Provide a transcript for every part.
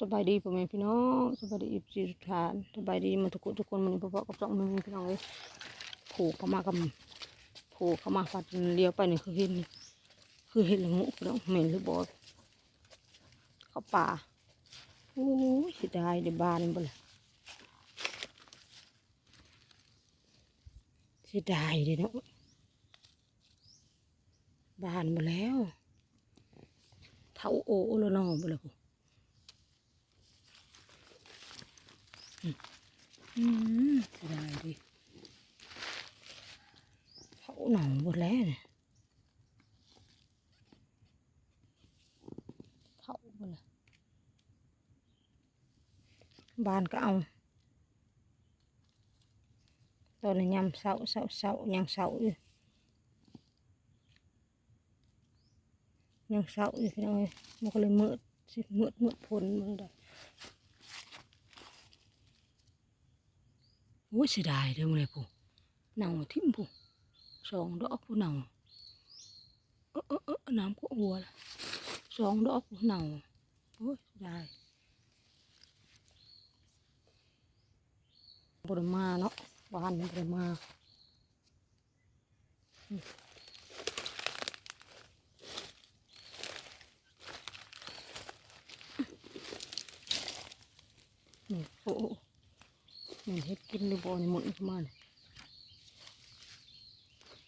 สบายดีพ่อแม่พี่น้องสบายดีอีพีสุดท้ายสบายดีมาทุกคนทุกคนมันนี้พ่อกับสองมือพี่น้องเลยผูกเข้ามากับผูกเข้ามาฟัดเลี้ยวไปนี่คือเห็นคือเห็นละงูพี่น้องเหม็นหรือบอสเข้าป่าโอ้ยเสียดายเดี๋ยวบานบ่เลยเสียดายเดี๋ยวเนาะบานหมดแล้วเท่าโอ้แล้วน้องบ่เลย อืมเสียดายดิเผาหนังหมดแล้วเนี่ยเผาหมดเลยบ้านก็เอาตอนนี้ยำเสาเสาเสายังเสาอยู่ โอ้ยเสียดายเด้อมึงเลยผู้เน่าทิ่มผู้สองดอกผู้เน่าเออเออเออน้ำก็อัวละสองดอกผู้เน่าโอ้ยเสียดายบริมาเนาะบ้านบริมาอืมนี่โอ้โอ้ มันเฮ็ดกินในบ่อนี่หมดเข้ามาเนี่ย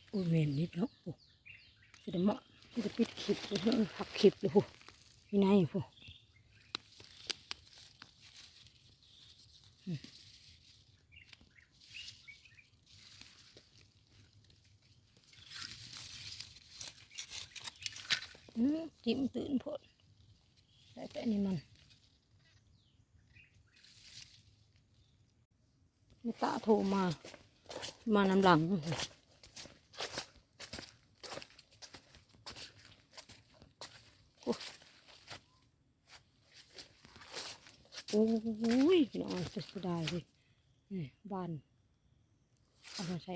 โอ้ยเวนนิดเนาะโอ้จะได้เหมาะจะปิดคลิปจะได้พักคลิปเลยโอ้มีไหนโอ้จิ้มตื่นพดใส่แต่นี่มัน ไม่ ตาโทรมา มานำหลัง โอ้ยน้องจะเสียดายเลยบ้านเอามาใช้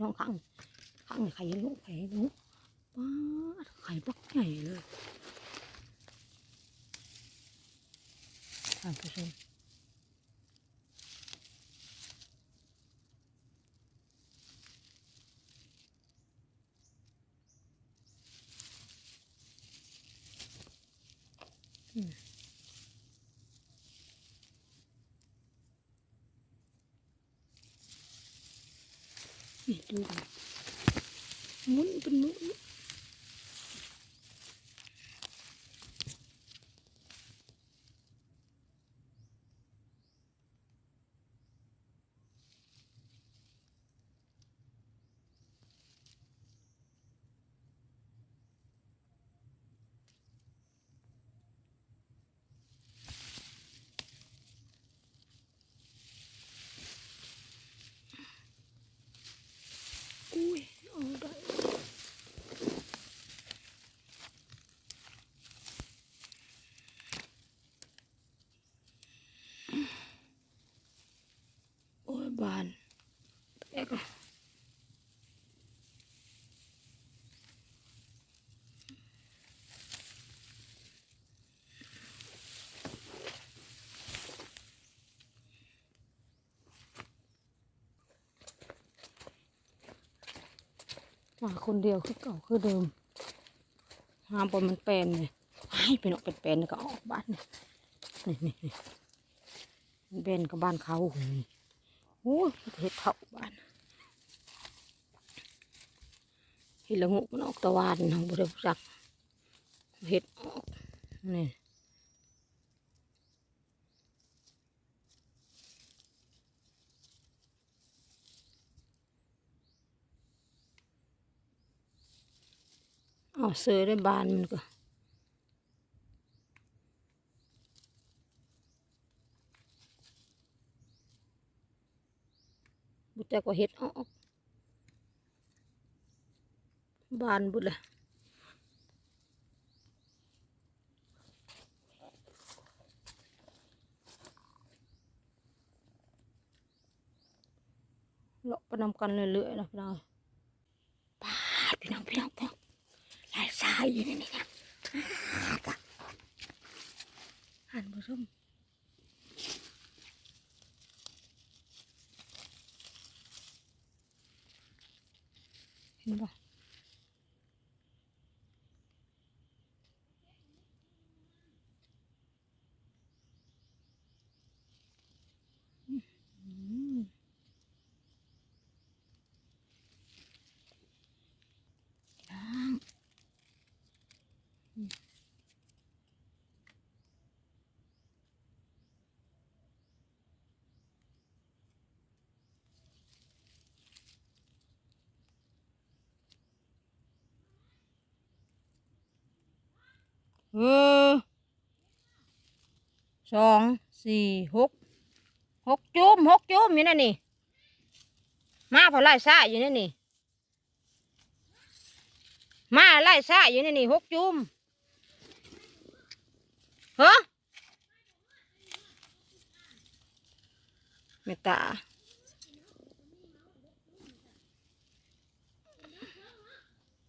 น้องขังขังไข่ลูกไข่ลูกป้าไข่บักใหญ่เลยท่านผู้ชม นี่ดูกันหมุนเป็นหมุนอุ้ยเอาได้โอ้ยบานเอ๊ะก็ มาคนเดียวคือเก่าคือเดิมห้ามบนมันแปลนเลยให้เป็นออกเป็นแปลนก็ออกบ้านนี่นี่นี่เป็นกับบ้านเขาโอ้เห็ดเผาบ้านเห็ดละงูมันออกตะวันทางบริษักเห็ดออกนี่ เอาเสือได้บานมันก็บุตรก็เห็ดออกบานบุตรเลยเลาะไปนำกันเรื่อยๆนะพี่น้องปาพี่น้องพี่น้องพี่น้องายทรายอยู่ในนี่นะท่านผู้ชมเห็นปะ เออสองสี่หกหกจุ่มหกจุ่มอยู่นั่นนี่ มาพอไล่ซ่าอยู่นั่นนี่ มาไล่ซ่าอยู่นั่นนี่หกจุ่มฮ้เมตตา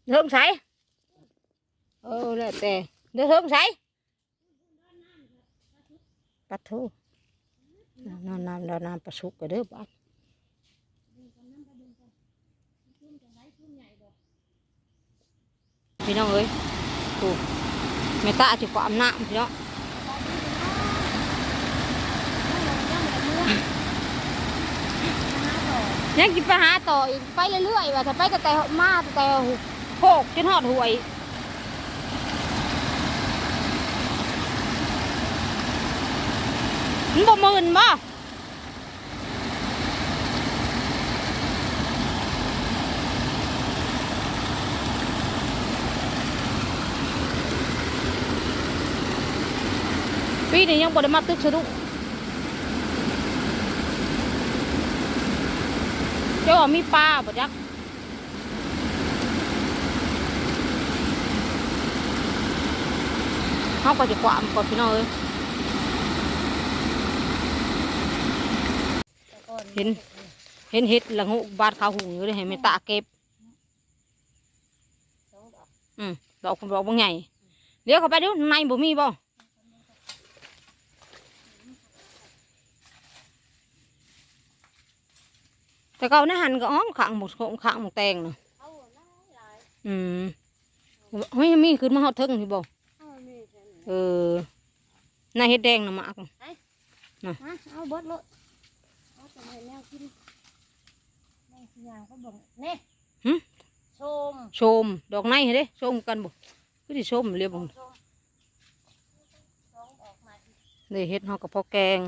เริ่มใส่เออแล้วแต่ เดี๋ยวเฮิงใส่ปัดทูน้ำน้ำน้ำน้ำปลาสุกก็เด้อบ้านพี่น้องเอ้ยถูกไม่ตาจะความหน้ำพี่น้องยังกินไปหาต่ออีกไปเรื่อยๆว่าถ้าไปก็แต่มาแต่หกจนหอดหวย มันบ่หมื่นบ่ปีนี้ยังบ่ได้มาตึกสะดุเจ้าว่ามีปลาบ่จักเขาก็จะความก่อนพี่น้องเอ้ย เห็น เห็นเห็ดละงูบาดขาวหุงอยู่เลยเห็นไหมตาเก็บ อืมดอกคุณดอกบางใหญ่เดี๋ยวเข้าไปดูในบ่มีบ่แต่เก่าในหันก็อ้อมขังหมดขังหมดแตงเนาะอืมเฮ้ยมีขึ้นมาหอดเทิงที่บ่เออในเห็ดแดงน่ะมากมาเอาเบิดเลย เอาแต่ให้แนวกินแนวกินอย่างก็บ่งเน่หึ ชมชมดอกในเห็นเด้ชมกันบ่คือสิชมเรียบบ่ชมสองออกมาอีกเลยเห็ดเฮากับพอแกง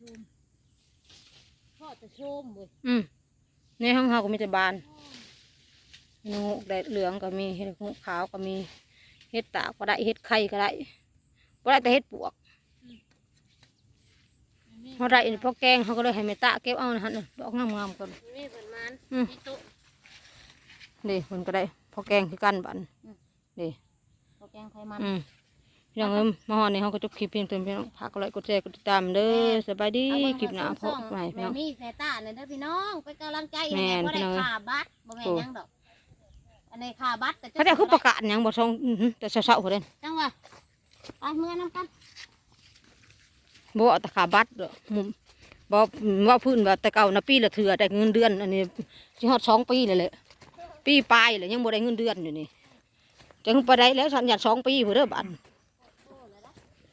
ชมพ่อจะชมเว้ยอืมในห้องเฮาก็มีแต่บานเห็ดงูแดดเหลืองก็มีเห็ดงูขาวก็มีเห็ดตากก็ได้เห็ดไข่ก็ได้ก็ได้แต่เห็ดปวก เขาได้พอแกงเขาก็เลยให้แม่ตาเก็บเอานะฮะน่ะดอกงามๆกันมีเพิ่นมันอืมมีตุ๊นี่มันก็ได้พอแกงคือกันบันนี่เขาแกงไขมันอืมพี่น้องเอ้ยมาฮอดนี่เขาก็จบคลิปเพียงเท่านี้พี่น้องพักก็เลยกดแชร์กดติดตามเด้อสบายดีคลิปหน้าพบใหม่พี่แม่น้องมีแม่ตาเนี่ยเด้อพี่น้องเป็นกำลังใจแม่ให้นบ่ได้พี่น้องค่าบัตรบ่แม่นหยังดอกอันนี้ค่าบัตรก็จะเขาได้คือประกาศหยังบ่ทรงอื้อหือแต่เช้าๆเขาเด่นจังว่าไปเมื่อน้ำกัน บ่เอาตะขาบัตรเด้อมุมบ่ว่าพื้นว่าแต่เก่านะปีละเถื่อได้เงินเดือนอันนี้ที่ฮอดสองปีเลยแหละปีปลายเลยยังบ่ได้เงินเดือนอยู่นี่จังไปได้แล้วฉันอยากสองปีเพื่อเด้อบัด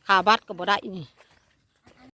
ขาบัดก็บ่ได้นี่